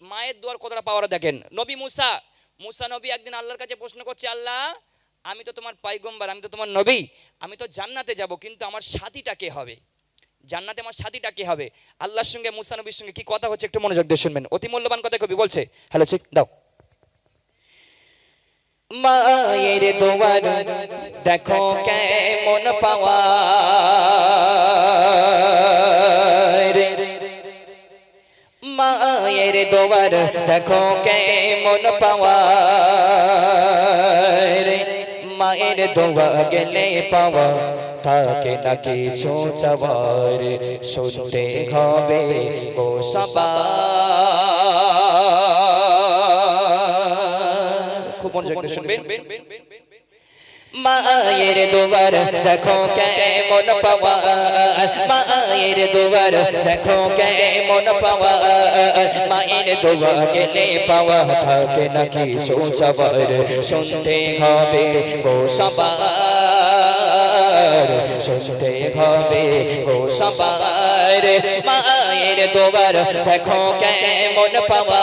মায়ের দোয়ার কতটা পাওয়ার দেখেন? নবী মুসা মুসা নবী একদিন আল্লাহর কাছে প্রশ্ন করছে, আল্লাহ, আমি তো তোমার পাইগম্বার, আমি তো তোমার নবী, আমি তো জান্নাতে যাব, কিন্তু আমার সাথীটা কে হবে? জান্নাতে আমার সাথীটা কে হবে? আল্লাহর সঙ্গে, মুসা নবীর সঙ্গে কি কথা হচ্ছে? একটু মনোযোগ দিয়ে শুনবেন। অতি মূল্যবান কথা কবি বলছে। হ্যালো ঠিক দাও। মায়ের দোয়ার, দেখো কেমন পাওয়া দোয়ার দেখো কেমন পাওয়া রে মায়ের দোয়া গেলে পাওয়া থাকে না কিছু চাওয়ার শুনতে হবে গো সবার খুব মনোযোগ শুনবেন মায়ের দোয়ার, দেখো কেমন পাওয়া মায়ের দোয়ার, দেখো কেমন পাওয়া মায়ের দোয়া গেলে পাওয়া থাকে নাকি সোচাবার শুনতে হবে গো সবার, শুনতে হবে গো সবার। মায়ের দোয়ার, দেখো কেমন পাওয়া।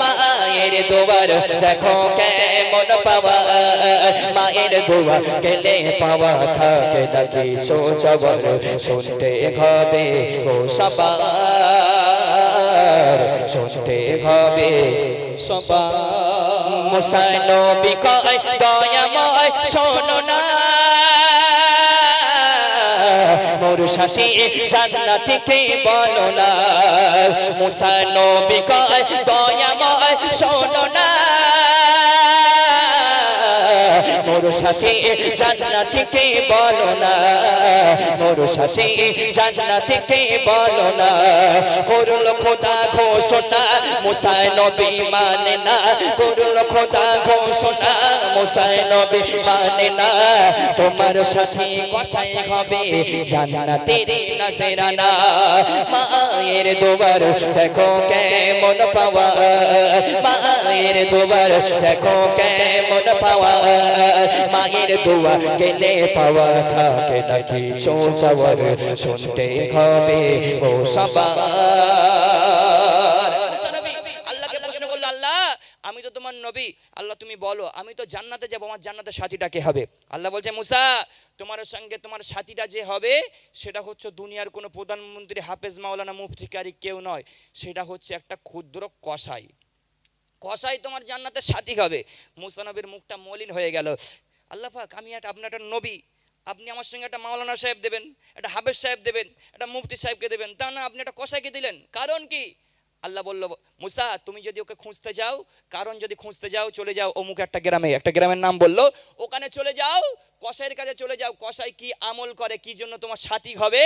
মায়ের দোয়ার, দেখো কেমন পাওয়া। মায়ের দোয়া গেলে পাওয়া থাকে নাকি সোচাবার শুনতে হবে গো সবার, শুনতে হবে সবার। মুসাইনো বিকয় দয়াময় শোনো না মোর সাথী জান্নাতিকে বলো না। মুসা নবী কয় দয়াময় শোনো না। মোর সাথী জান্নাতিকে বলো না। মোর সাথী জান্নাতিকে বলো না। করল খোদা ঘোষণা, মুসাই নবী মানে না। করল খোদা ঘোষণা, মুসাই নবী মানে না। তোমার সাথী কষাই হবে জান্নাতের নসরানা মায়ের দোবার দেখো কেমন পাওয়া। মায়ের দোবার দেখো কেমন পাওয়া। মায়ের দোয়া গেলে পাওয়া থাকে নাকি? চৌচাওয়ার শুনতে হবে। ও আল্লাহ আমি তো তোমার নবী। আল্লাহ, তুমি বলো, আমি তো জান্নাতে যাব, আমার জান্নাতের সাথীটা কে হবে? আল্লাহ বলছে, মুসা, তোমার সঙ্গে তোমার সাথীটা যে হবে, সেটা হচ্ছে দুনিয়ার কোনো প্রধানমন্ত্রী হাফেজ মাওলানা মুফতিকারী কেউ নয়। সেটা হচ্ছে একটা ক্ষুদ্র কসাই। কসাই তোমার জান্নাতের সাথী হবে মুসানবের মুখটা মলিন হয়ে গেল। আল্লাহ পাক, আমি একটা আপনার একটা নবী। আপনি আমার সঙ্গে একটা মাওলানা সাহেব দেবেন, একটা হাবেজ সাহেব দেবেন, একটা মুফতি সাহেবকে দেবেন। তা না, আপনি একটা কষাইকে দিলেন। কারণ কি? আল্লাহ বলল মুসা তুমি যদি ওকে খুঁজতে যাও কারণ যদি খুঁজতে যাও চলে যাও অমুক একটা গ্রামে। একটা গ্রামের নাম বলল ওখানে চলে যাও কসাইয়ের কাছে চলে যাও। কসাই কি আমল করে কি জন্য তোমার সাথী হবে?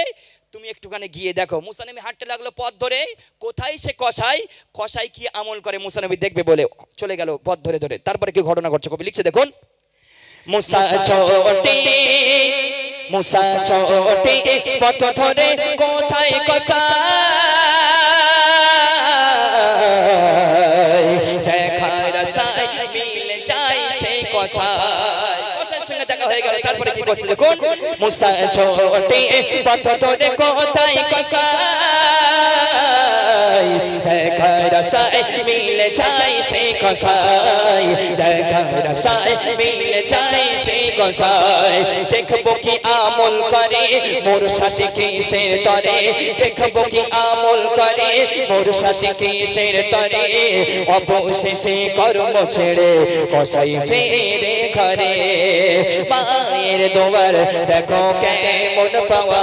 তুমি একটুখানি গিয়ে দেখো। মুসানবী হাঁটতে লাগল পথ ধরে। কোথায় সে কসাই? কসাই কি আমল করে মুসানবী দেখবে বলে চলে গেল পথ ধরে ধরে। তারপরে কি ঘটনা ঘটছে। কবি লিখছে দেখুন। মুসা মুসা পথ ধরে কোথায় কসাই? দেখার আশায় মিলে যায় সেই কসাইয়ের সঙ্গে দেখা হয়ে গেল তারপরে কি করছে দেখুন মুসা ছোটে পথ ধরে কোথায় কসাই দেখার আশায় মিলে যায় সেই কসাই দেখার আশায় মিলে যায় সেই কসাই দেখব কি আমল করে, মোর সাথে কিসের তরে। দেখব কি আমল করে, মোর সাথে কিসের তরে। অবশেষে কর্ম ছেড়ে কসাই ফেরে ঘরে। মায়ের দোয়ার, দেখো কেমন পাওয়া।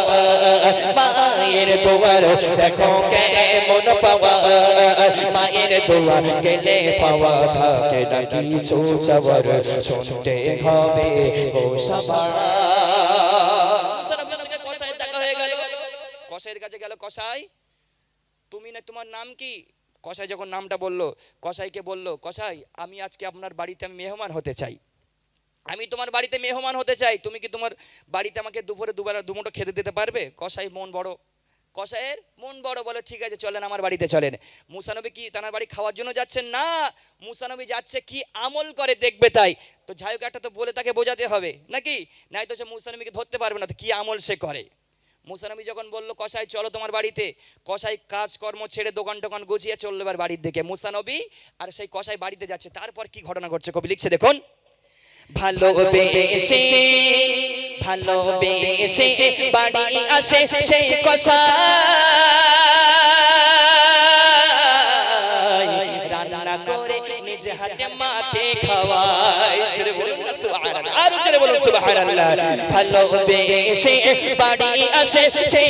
মায়ের দোয়ার, দেখো কেমন কসাই, তুমি না তোমার নাম কি? কসাই যখন নামটা বলল, কসাইকে বলল, কসাই, আমি আজকে আপনার বাড়িতে আমি মেহমান হতে চাই। আমি তোমার বাড়িতে মেহমান হতে চাই। তুমি কি তোমার বাড়িতে আমাকে দুপুরে দুবেলা দুমুটো খেতে দিতে পারবে? কসাই মন বড় কসাইয়ের মন বড় বলে, ঠিক আছে, চলেন আমার বাড়িতে, চলেন। মুসানবী কি তার বাড়ি খাওয়ার জন্য যাচ্ছেন? না মুসানবী যাচ্ছে কি আমল করে দেখবে তাই। তো যাই হোক, একটা তো বলে তাকে বোঝাতে হবে, নাকি? নাই তো সে মুসানবীকে ধরতে পারবে না, তো কি আমল সে করে? মুসানবী যখন বলল, কসাই, চলো তোমার বাড়িতে। কসাই কাজকর্ম ছেড়ে দোকান টোকান গুছিয়ে চলল এবার বাড়ির দিকে। মুসানবী আর সেই কসাই বাড়িতে যাচ্ছে। তারপর কি ঘটনা ঘটছে কবি, লিখছে দেখুন। ভালোবেসে ভালোবেসে বাড়ি আসে সেই কষাই। রান্না করে নিজে হাতে মাকে খাওয়ায়। জোরে বলুন না সুবহানাল্লাহ। আর জোরে বলুন সুবহানাল্লাহ। ভালোবেসে বাড়ি আসে সেই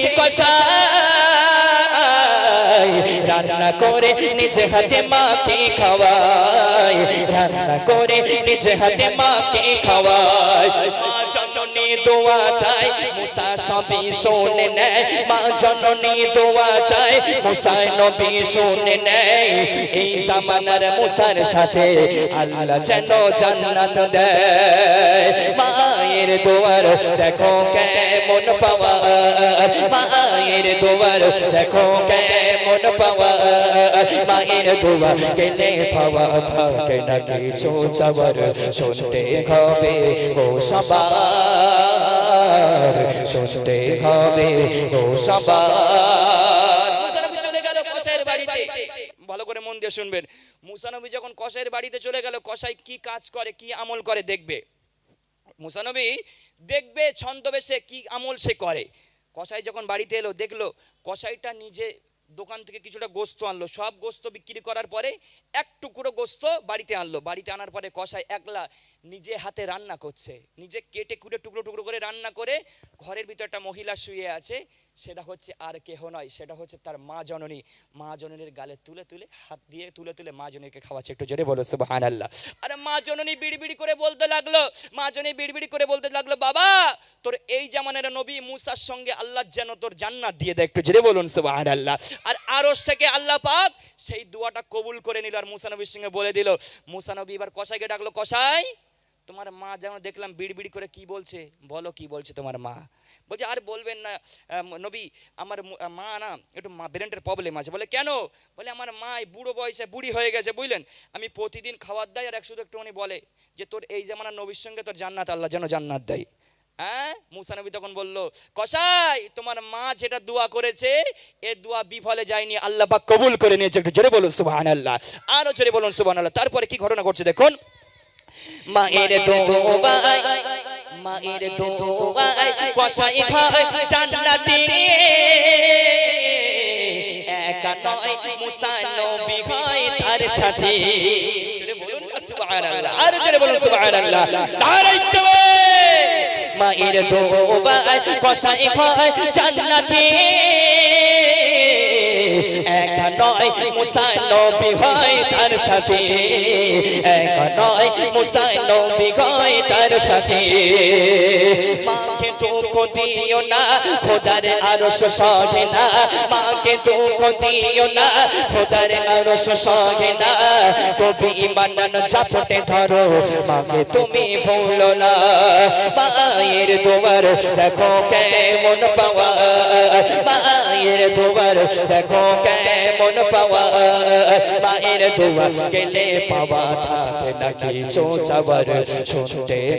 কষাই রান্না করে নিজে হাতে মাকে খাওয়ায় রান্না করে নিজে হাতে মাকে খাওয়ায় মা জননী দোয়া চায়, মুসা সবই শোনে নেয়। মা জননী দোয়া চায়, মুসা নবী শোনে নেয়। এই জামানার মুসার সাথে আল্লাহ যেন জান্নাত দেয়। মায়ের দোয়ার, দেখো কেমন পাওয়া মায়ের দেখো কেমন পাওয়া মায়ের পাওয়া থাকে না কিছু যাবার শুনতে হবে সবার, শুনতে হবে সবার। ভালো করে মন দিয়ে শুনবেন। মুসানবী যখন কসাইয়ের বাড়িতে চলে গেল, কসাই কি কাজ করে, কি আমল করে, দেখবে। মুসানবী দেখবে ছন্দবেশে কি আমল সে করে। কসাই যখন বাড়িতে এলো, দেখল কসাইটা নিজে দোকান থেকে কিছুটা গোস্ত আনলো। সব গোস্ত বিক্রি করার পরে এক টুকরো গোস্ত বাড়িতে আনলো। বাড়িতে আনার পরে কসাই একলা নিজে হাতে রান্না করছে। নিজে কেটে কুটে টুকরো টুকরো করে রান্না করে ঘরের ভিতর একটা মহিলা শুয়ে আছে, সেটা হচ্ছে আর কেহ নয়, সেটা হচ্ছে তার মা জননী। মা জননীর গালে তুলে তুলে, হাত দিয়ে তুলে তুলে মা জননীকে খাওয়াচ্ছে। একটু জোরে বলো সুবহান আল্লাহ আরে মা জননী বিড়বিড়ি করে বলতে লাগল, মা জননী বিড়বিড়ি করে বলতে লাগল, বাবা, তোর এই জামানের নবী মুসার সঙ্গে আল্লাহ যেন তোর জান্নাত দিয়ে দেয়। একটু জোরে বলুন সুবহান আল্লাহ আর আরশ থেকে আল্লাহ পাক সেই দোয়াটা কবুল করে নিল, আর মুসা নবীর সঙ্গে বলে দিল, মুসা নবী এবার কসাইকে ডাকলো, কসাই তোমার মা যেন দেখলাম বিড়বিড়ি করে কি বলছে, বলো কি বলছে তোমার মা। বলছে, আর বলবেন না নবী, আমার মা না একটু মা ব্রেনের প্রবলেম আছে। বলে, কেন? বলে, আমার মা বুড়ো বয়সে বুড়ি হয়ে গেছে, বুঝলেন? আমি প্রতিদিন খাবার দেয় আর এক শুধু একটুখানি বলে যে, তোর এই জামানার নবীর সঙ্গে তোর জান্নাত, আল্লাহ যেন জান্নাত দেয়। হ্যাঁ মুসা নবী তখন বলল, কসাই, তোমার মা যেটা দোয়া করেছে এর দোয়া বিফলে যায়নি, আল্লাহ বা কবুল করে নিয়েছে। একটু জোরে বলুন সুবাহ আল্লাহ আরও জোরে বলুন, সুবহানাল্লাহ। তারপরে কি ঘটনা ঘটছে দেখুন। মায়ের দোবাই মায়ের দোবাই কসাই খায় জান্নাতে। একা নয় মুসা নবী হয় তার সাথে। জোরে বলুন না সুবহানাল্লাহ আর জোরে বলুন সুবহানাল্লাহ। নারাই তাকবীর মায়ের দোবাই কসাই খায় জান্নাতে। নয়, মুসা নবী হয় তার সাথে। একা নয়, মুসা হয় তার সাথে। মাকে দুঃখ দিও না, খোদার আরশ সহে না। মাকে দুঃখ দিও না, খোদার আরশ সহে না। কবি ইমানান চাপটে ধরো, মাকে তুমি ভুলো না। মায়ের দোয়ার দেখো কেমন পাওয়া। মায়ের দোয়ার দেখো কেমন পাওয়া, মায়ের দোয়া গেলে পাওয়া থাকে না কিছু সবার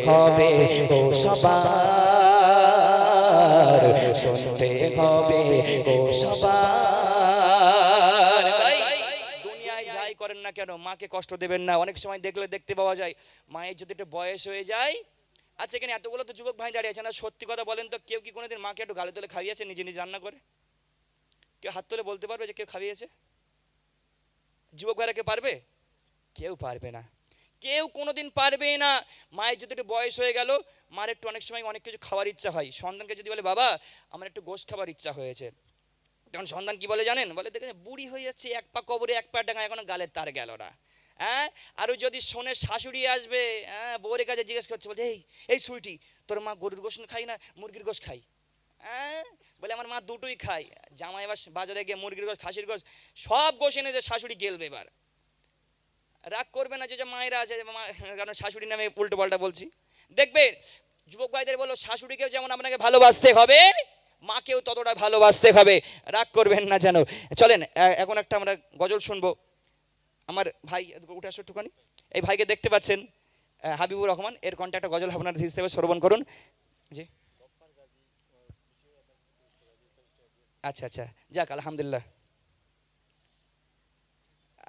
হবে ও সবার, শুনতে হবে ও সবার। করেন না কেন, মাকে কষ্ট দেবেন না। অনেক সময় দেখলে দেখতে পাওয়া যায়, মায়ের যদি একটু বয়স হয়ে যায় আচ্ছা এখানে এতগুলো তো যুবক ভাই দাঁড়িয়ে আছে না, সত্যি কথা বলেন তো, কেউ কি কোনোদিন মাকে একটু গালে তুলে খাইয়েছে, নিজে নিজে রান্না করে? কেউ হাত তুলে বলতে পারবে যে কেউ খাইয়েছে যুবক ভাইরা কেউ পারবে? কেউ পারবে না। কেউ কোনোদিন পারবে না। মায়ের যদি একটু বয়স হয়ে গেল, মার একটু অনেক সময় অনেক কিছু খাওয়ার ইচ্ছা হয়। সন্তানকে যদি বলে, বাবা, আমার একটু গোশ খাবার ইচ্ছা হয়েছে। তখন সন্তান কি বলে জানেন? বলে, দেখেন, বুড়ি হয়ে যাচ্ছে, এক পা কবরে, এক পা ডাঙা এখনও গালের তার গেল না। হ্যাঁ? আরও যদি শোনে শাশুড়ি আসবে হ্যাঁ বউরের কাছে জিজ্ঞেস করছে বলছে এই এই সুইটি, তোর মা গরুর গোশ খাই না, মুরগির গোশ খাই বলে আমার মা দুটোই খায়। জামাই এবার বাজারে গিয়ে মুরগির গোশ, খাসির গোস সব গোশ এনেছে শাশুড়ি গেলবে এবার। রাগ করবে না যে যে মায়েরা আছে কারণ শাশুড়ি নামে উল্টো পাল্টা বলছি। দেখবে, যুবক ভাইদের বলো, শাশুড়িকেও যেমন আপনাকে ভালোবাসতে হবে, মাকেও ততটা ভালোবাসতে হবে। রাগ করবেন না যেন। চলেন এখন একটা আমরা গজল শুনব। আমার ভাই উঠে আসো একটুখানি। এই ভাইকে দেখতে পাচ্ছেন হাবিবুর রহমান। এর কন্ট্যাক্টটা গজল আপনারা হিসেবে শ্রবণ করুন। জি। আচ্ছা আচ্ছা। যাক আলহামদুলিল্লাহ।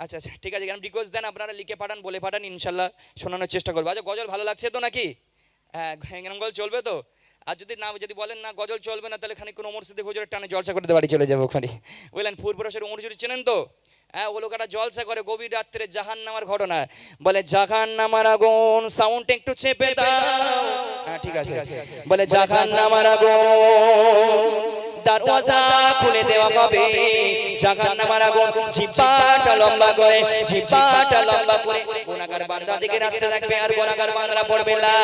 আচ্ছা আচ্ছা। ঠিক আছে এখানে রিকোয়েস্ট দেন আপনারা লিখে পাঠান বলে পাঠান ইনশাল্লাহ শোনানোর চেষ্টা করব। আচ্ছা গজল ভালো লাগছে তো নাকি? হ্যাঁ গজল চলবে তো? আর যদি না যদি বলেন না গজল চলবে না তাহলে খানিক কোনো ওমর সিদ্দিক হুজুরের টানে জলসা করতে বাড়ি চলে যাব ওখানে। বুঝলেন ফুরপুরাসের ওমর হুজুর চেনেন তো? হ্যাঁ ও লোকটা জলসা করে গভীর রাত্রে জাহান নামার ঘটনা। বলে জাহান নামার আগুন সাউন্ড একটু চেপে দাও। হ্যাঁ ঠিক আছে। বলে জাহান নামার আগুন। দরওয়াজা খুলে দেওয়া হবে। জাহান নামার আগুন জিপাটা লম্বা করে জিপাটা লম্বা করে। গুনাহগার বান্দা দিকে রাস্তা থাকবে আর গুনাহগার বান্দা পড়বে, লা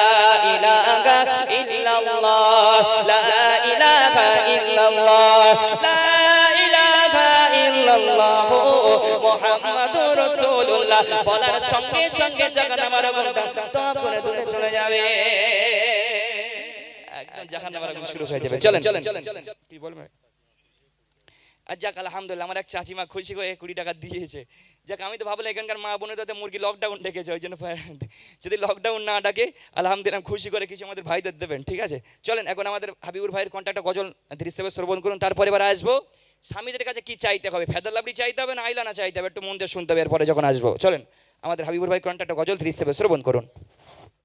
ইলাহা ইল্লাল্লাহ, লা ইলাহা ইল্লাল্লাহ, লা ইলাহা ইল্লাল্লাহ, মুহাম্মাদুর রাসূলুল্লাহ। বলার সঙ্গে সঙ্গে জাহান নামার আগুনটা তো করে দূরে চলে যাবে। একদম আগুন শুরু হয়ে যাবে। চলেন চলেন। কি বলবেন আর যাক আলহামদুলিল্লাহ আমার এক চাচিমা খুশি হয়ে কুড়ি টাকা দিয়েছে। যাক আমি তো ভাবলাম এখানকার মা বোনের তাতে মুরগি লকডাউন ডেকেছে ওই জন্য যদি লকডাউন না ডাকে আলহামদুলিল্লাহ খুশি করে কিছু আমাদের ভাইদের দেবেন ঠিক আছে? চলেন এখন আমাদের হাবিবুর ভাইয়ের কন্ট্যাক্টটা গজল দৃশ্যবে শ্রবণ করুন তারপরে এবার আসব। স্বামীদের কাছে কি চাইতে হবে? ফেদার ফেদাল্লাবড়ি চাইতে হবে না আইলানা চাইতে হবে? একটু মন দিয়ে শুনতে হবে এরপরে যখন আসব। চলেন আমাদের হাবিবুর ভাই কন্ট্যাক্টটা গজল দৃশ্যবে শ্রবণ করুন।